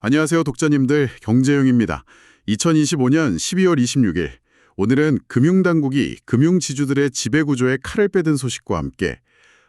안녕하세요, 독자님들. 경제용입니다. 2025년 12월 26일. 오늘은 금융당국이 금융지주들의 지배구조에 칼을 빼든 소식과 함께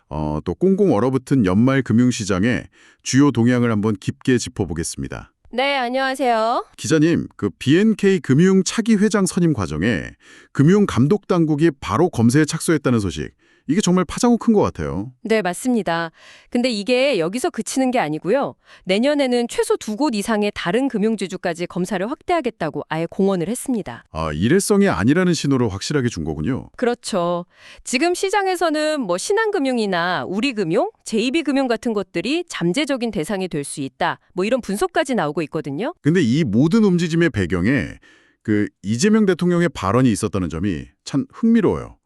어, 또 꽁꽁 얼어붙은 연말 금융시장의 주요 동향을 한번 깊게 짚어보겠습니다. 네, 안녕하세요. 기자님, 그 BNK 금융 차기 회장 선임 과정에 금융감독당국이 바로 검사에 착수했다는 소식. 이게 정말 파장이 큰 것 같아요. 네, 맞습니다. 근데 이게 여기서 그치는 게 아니고요. 내년에는 최소 두 곳 이상의 다른 금융지주까지 검사를 확대하겠다고 아예 공언을 했습니다. 아, 일회성이 아니라는 신호를 확실하게 준 거군요. 그렇죠. 지금 시장에서는 뭐 신한금융이나 우리금융, JB금융 같은 것들이 잠재적인 대상이 될 수 있다. 뭐 이런 분석까지 나오고 있거든요. 근데 이 모든 움직임의 배경에 그 이재명 대통령의 발언이 있었다는 점이 참 흥미로워요.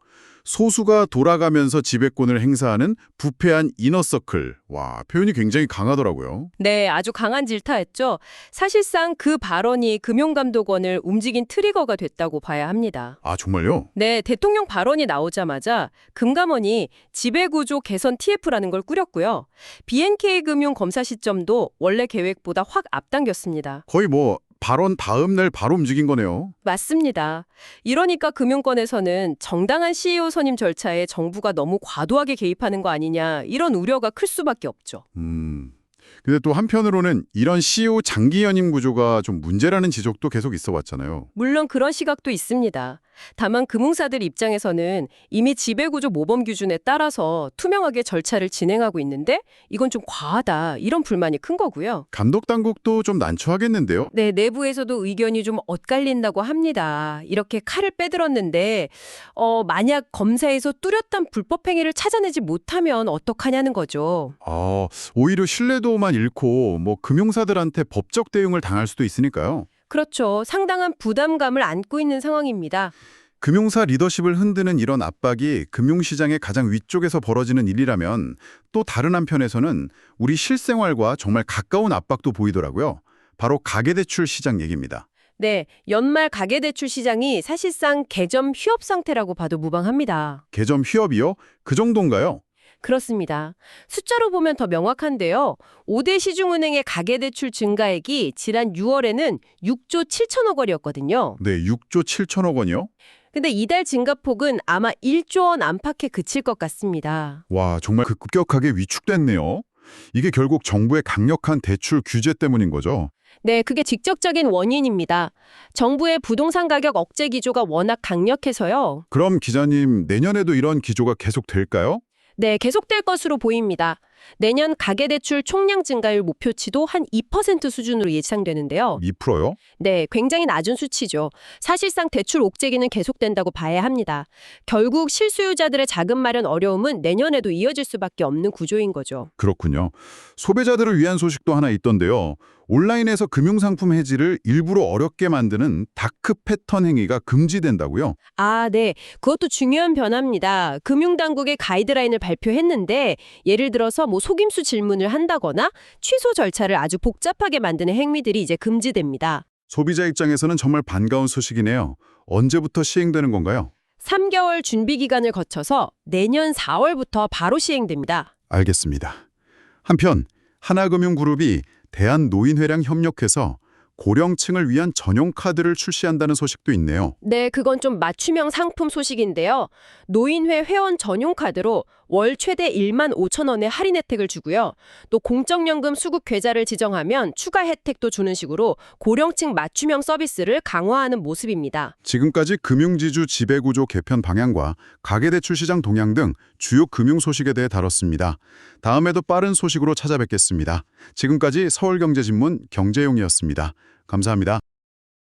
소수가 돌아가면서 지배권을 행사하는 부패한 이너서클. 와, 표현이 굉장히 강하더라고요. 네, 아주 강한 질타였죠. 사실상 그 발언이 금융감독원을 움직인 트리거가 됐다고 봐야 합니다. 아, 정말요? 네, 대통령 발언이 나오자마자 금감원이 지배구조 개선 TF라는 걸 꾸렸고요. BNK 금융 검사 시점도 원래 계획보다 확 앞당겼습니다. 거의 뭐 발언 다음 날 바로 움직인 거네요. 맞습니다. 이러니까 금융권에서는 정당한 CEO 선임 절차에 정부가 너무 과도하게 개입하는 거 아니냐 이런 우려가 클 수밖에 없죠. 음. 근데 또 한편으로는 이런 CEO 장기 연임 구조가 좀 문제라는 지적도 계속 있어 왔잖아요. 물론 그런 시각도 있습니다. 다만 금융사들 입장에서는 이미 지배구조 모범 기준에 따라서 투명하게 절차를 진행하고 있는데 이건 좀 과하다 이런 불만이 큰 거고요. 감독 당국도 좀 난처하겠는데요. 네, 내부에서도 의견이 좀 엇갈린다고 합니다. 이렇게 칼을 빼들었는데 어, 만약 검사에서 뚜렷한 불법 행위를 찾아내지 못하면 어떡하냐는 거죠. 아, 오히려 신뢰도만 잃고 뭐 금융사들한테 법적 대응을 당할 수도 있으니까요. 그렇죠. 상당한 부담감을 안고 있는 상황입니다. 금융사 리더십을 흔드는 이런 압박이 금융시장의 가장 위쪽에서 벌어지는 일이라면 또 다른 한편에서는 우리 실생활과 정말 가까운 압박도 보이더라고요. 바로 가계대출 시장 얘기입니다. 네, 연말 가계대출 시장이 사실상 개점 휴업 상태라고 봐도 무방합니다. 개점 휴업이요? 그 정도인가요? 그렇습니다. 숫자로 보면 더 명확한데요. 5대 시중은행의 가계대출 증가액이 지난 6월에는 6조 7천억 원이었거든요. 네, 6조 7천억 원이요? 근데 이달 증가폭은 아마 1조 원 안팎에 그칠 것 같습니다. 와, 정말 그 급격하게 위축됐네요. 이게 결국 정부의 강력한 대출 규제 때문인 거죠. 네, 그게 직접적인 원인입니다. 정부의 부동산 가격 억제 기조가 워낙 강력해서요. 그럼 기자님, 내년에도 이런 기조가 계속 될까요? 네, 계속될 것으로 보입니다. 내년 가계대출 총량 증가율 목표치도 한 2% 수준으로 예상되는데요. 2%요? 네, 굉장히 낮은 수치죠. 사실상 대출 옥죄기는 계속된다고 봐야 합니다. 결국 실수요자들의 자금 마련 어려움은 내년에도 이어질 수밖에 없는 구조인 거죠. 그렇군요. 소비자들을 위한 소식도 하나 있던데요. 온라인에서 금융상품 해지를 일부러 어렵게 만드는 다크 패턴 행위가 금지된다고요? 아, 네. 그것도 중요한 변화입니다. 금융당국의 가이드라인을 발표했는데 예를 들어서 뭐 속임수 질문을 한다거나 취소 절차를 아주 복잡하게 만드는 행위들이 이제 금지됩니다. 소비자 입장에서는 정말 반가운 소식이네요. 언제부터 시행되는 건가요? 3개월 준비 기간을 거쳐서 내년 4월부터 바로 시행됩니다. 알겠습니다. 한편 하나금융그룹이 대한노인회랑 협력해서 고령층을 위한 전용 카드를 출시한다는 소식도 있네요. 네, 그건 좀 맞춤형 상품 소식인데요. 노인회 회원 전용 카드로 월 최대 1만 5천 원의 할인 혜택을 주고요. 또 공적연금 수급 계좌를 지정하면 추가 혜택도 주는 식으로 고령층 맞춤형 서비스를 강화하는 모습입니다. 지금까지 금융지주 지배구조 개편 방향과 가계대출 시장 동향 등 주요 금융 소식에 대해 다뤘습니다. 다음에도 빠른 소식으로 찾아뵙겠습니다. 지금까지 서울경제신문 경제용이었습니다. 감사합니다.